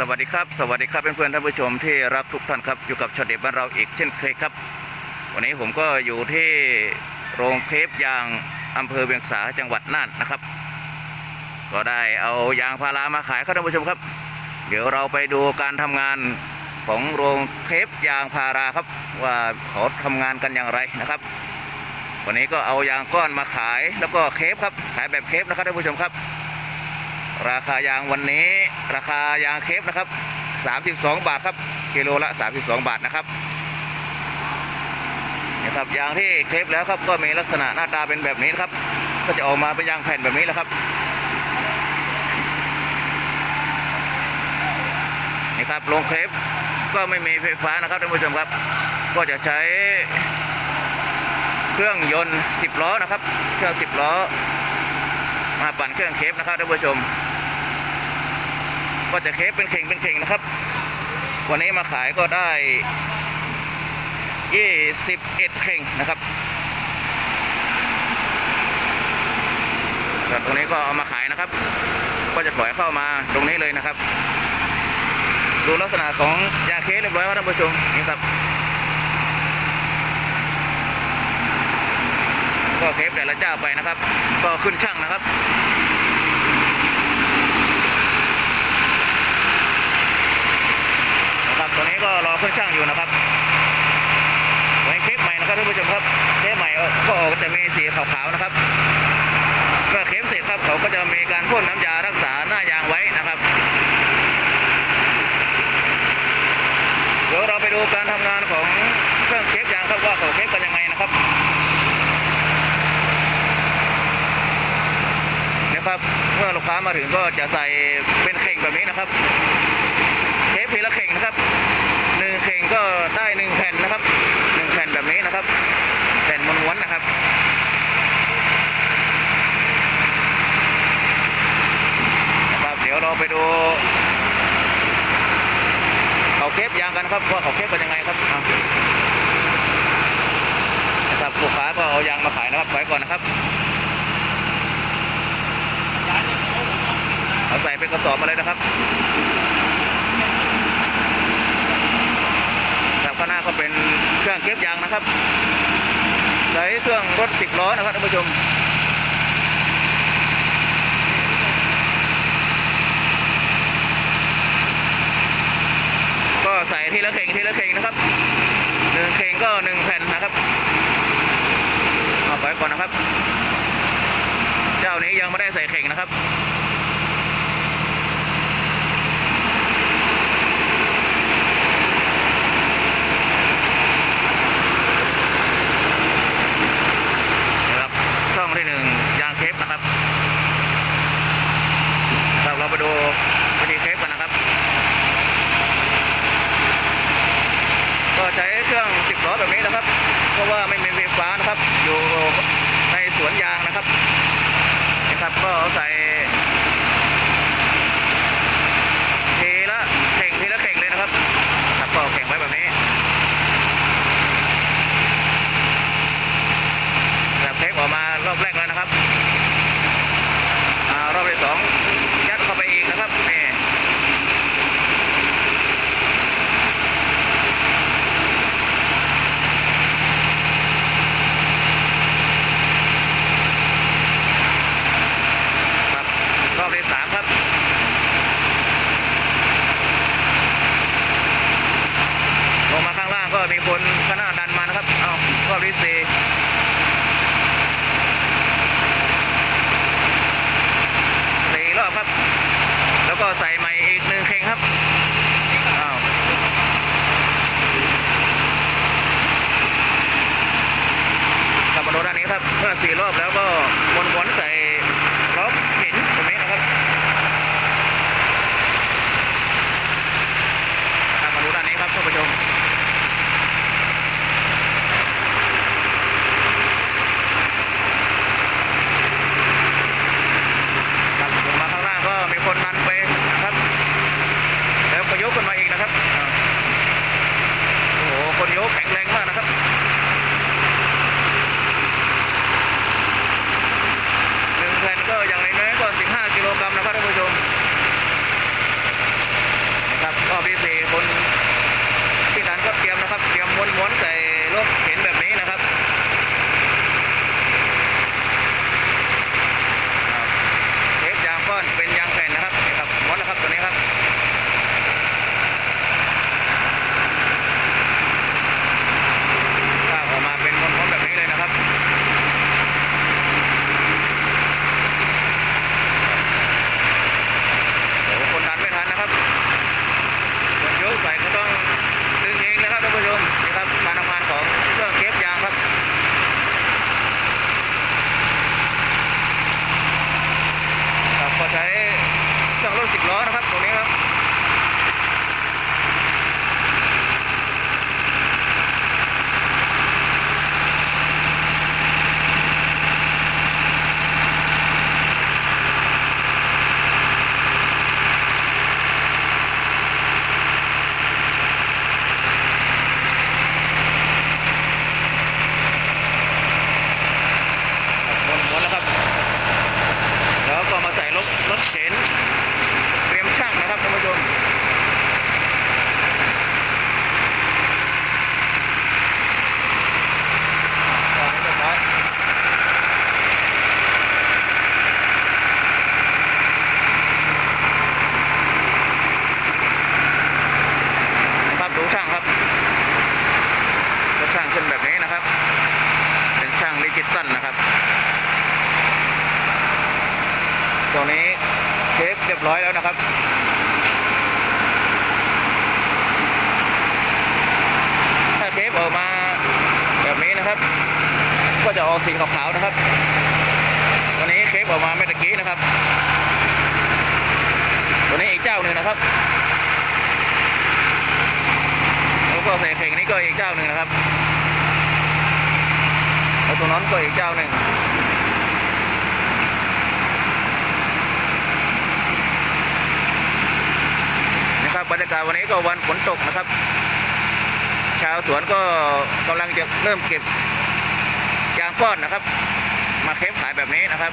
สวัสดีครับสวัสดีครับเพื่อนๆท่านผู้ชมที่รักทุกท่านครับอยู่กับชอเด็ดบ้านเราอีกเช่นเคยครับ วันนี้ผมก็อยู่ที่โรงเคปยางอำเภอเวียงสาจังหวัดน่านนะครับ ก็ได้เอายางพารามาขายครับท่านผู้ชมครับ เดี๋ยวเราไปดูการทำงานของโรงเคปยางพาราครับ ว่าเขาทำงานกันอย่างไรนะครับ วันนี้ก็เอายางก้อนมาขายแล้วก็เคปครับขายแบบเคปนะครับท่านผู้ชมครับ ราคายางวันนี้ ราคายางเคปนะครับ 32 บาทครับกิโลละ 32 บาทนะครับนี่ครับยางที่เคปแล้วครับก็มีลักษณะหน้าตาเป็นแบบนี้นครับ ก็จะออกมาเป็นยางแผ่นแบบนี้แหละครับนี่ครับโรงเคปก็ไม่มีไฟฟ้านะครับท่านผู้ชมครับ ก็จะใช้เครื่องยนต์ 10 ล้อนะครับ เครื่อง 10 ล้อ มาปั่นเครื่องเคปนะครับท่านผู้ชม ก็จะเคปเป็นเข่งเป็นเข่งนะครับ วันนี้มาขายก็ได้21เอ็ดเข่งนะครับตรงนี้ก็เอามาขายนะครับ ก็จะถอยเข้ามาตรงนี้เลยนะครับ ดูลักษณะของยาเคสเรียบร้อยครับท่านผู้ชมนี่ครับ ก็เคปแต่ละเจ้าไปนะครับ ก็ขึ้นช่างนะครับ นะครับตัวนี้ ก็รอเครื่องช่างอยู่นะครับตัวนี้เคปใหม่นะครับท่านผู้ชมครับเคปใหม่ก็ออกจะมีสีขาวๆนะครับเมื่อเคปเสร็จครับเขาก็จะมีการพ่นน้ำยารักษาหน้ายางไว้นะครับเดี๋ยวเราไปดูการทำงานของเครื่องเคปยางครับว่าเขาเคปกันยังไงนะครับนะครับเมื่อลูกค้ามาถึงก็จะใส่เป็นเข่งแบบนี้นะครับ เทปทีละเข่งนะครับหนึ่งเข่ง ก็ได้หนึ่งแผ่นนะครับหนึ่งแผ่นแบบนี้นะครับ แผ่นม้วนๆนะครับนะครับ เดี๋ยวเราไปดูเขาเคปยางกันครับว่าเขาเคปกันยังไงครับนะครับลูกค้าก็เอายางมาขายนะครับถอยก่อนนะครับเอาใส่เป็นกระสอบมาเลยนะครับ ครับข้างหน้า ก็เป็นเครื่องเก็บยางนะครับใช้เครื่องรถสิบล้อนะครับท่านผู้ชม ร้อยแล้วนะครับ ถ้าเทปออกมาแบบนี้นะครับ ก็จะออกสีขาวๆนะครับ วันนี้เคปออกมาเมื่อตะกี้นะครับ ตัวนี้อีกเจ้าหนึ่งนะครับแล้วก็ใส่เข่งนี้ก็อีกเจ้าหนึ่งนะครับแล้วตรงนั้นก็อีกเจ้าหนึ่ง นะครั บรรยากาศวันนี้ก็วันฝนตกนะครับ ชาวสวนก็กำลังจะเริ่มเก็บยางก้อนนะครับ มาเคปขายแบบนี้นะครับ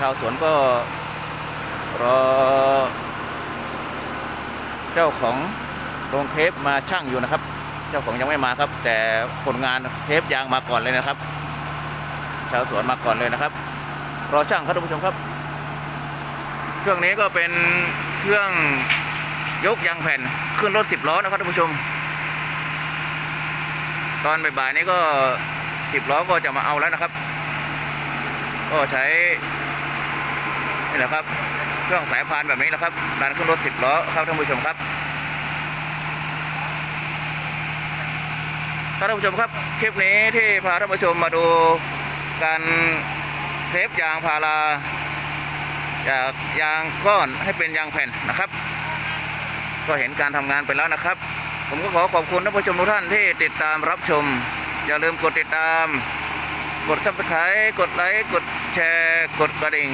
ชาวสวนก็รอ เจ้าของโรงเทปมาช่างอยู่นะครับ เจ้าของยังไม่มาครับ แต่คนงานเทปยางมาก่อนเลยนะครับ ชาวสวนมาก่อนเลยนะครับ รอช่างครับท่านผู้ชมครับ เครื่องนี้ก็เป็นเครื่องยกยางแผ่นขึ้นรถสิบล้อนะครับท่านผู้ชม ตอนบ่ายๆนี้ก็สิบล้อก็จะมาเอาแล้วนะครับ ก็ใช้ นะครับ เครื่องสายพานแบบนี้นะครับดันขึ้นรถสิบล้อครับท่านผู้ชมครับท่านผู้ชมครับคลิปนี้ที่พาท่านผู้ชมมาดูการเทปยางพาราจากยางก้อนให้เป็นยางแผ่นนะครับ ก็เห็นการทำงานไปแล้วนะครับ ผมก็ขอขอบคุณท่านผู้ชมทุกท่านที่ติดตามรับชม อย่าลืมกดติดตาม กดซับสไครต์กดไลค์กดแชร์ กดกระดิ่ง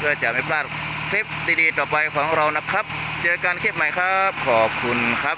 เพื่อจะไม่พลาดคลิปดีๆต่อไปของเรานะครับ เจอกันคลิปใหม่ครับ ขอบคุณครับ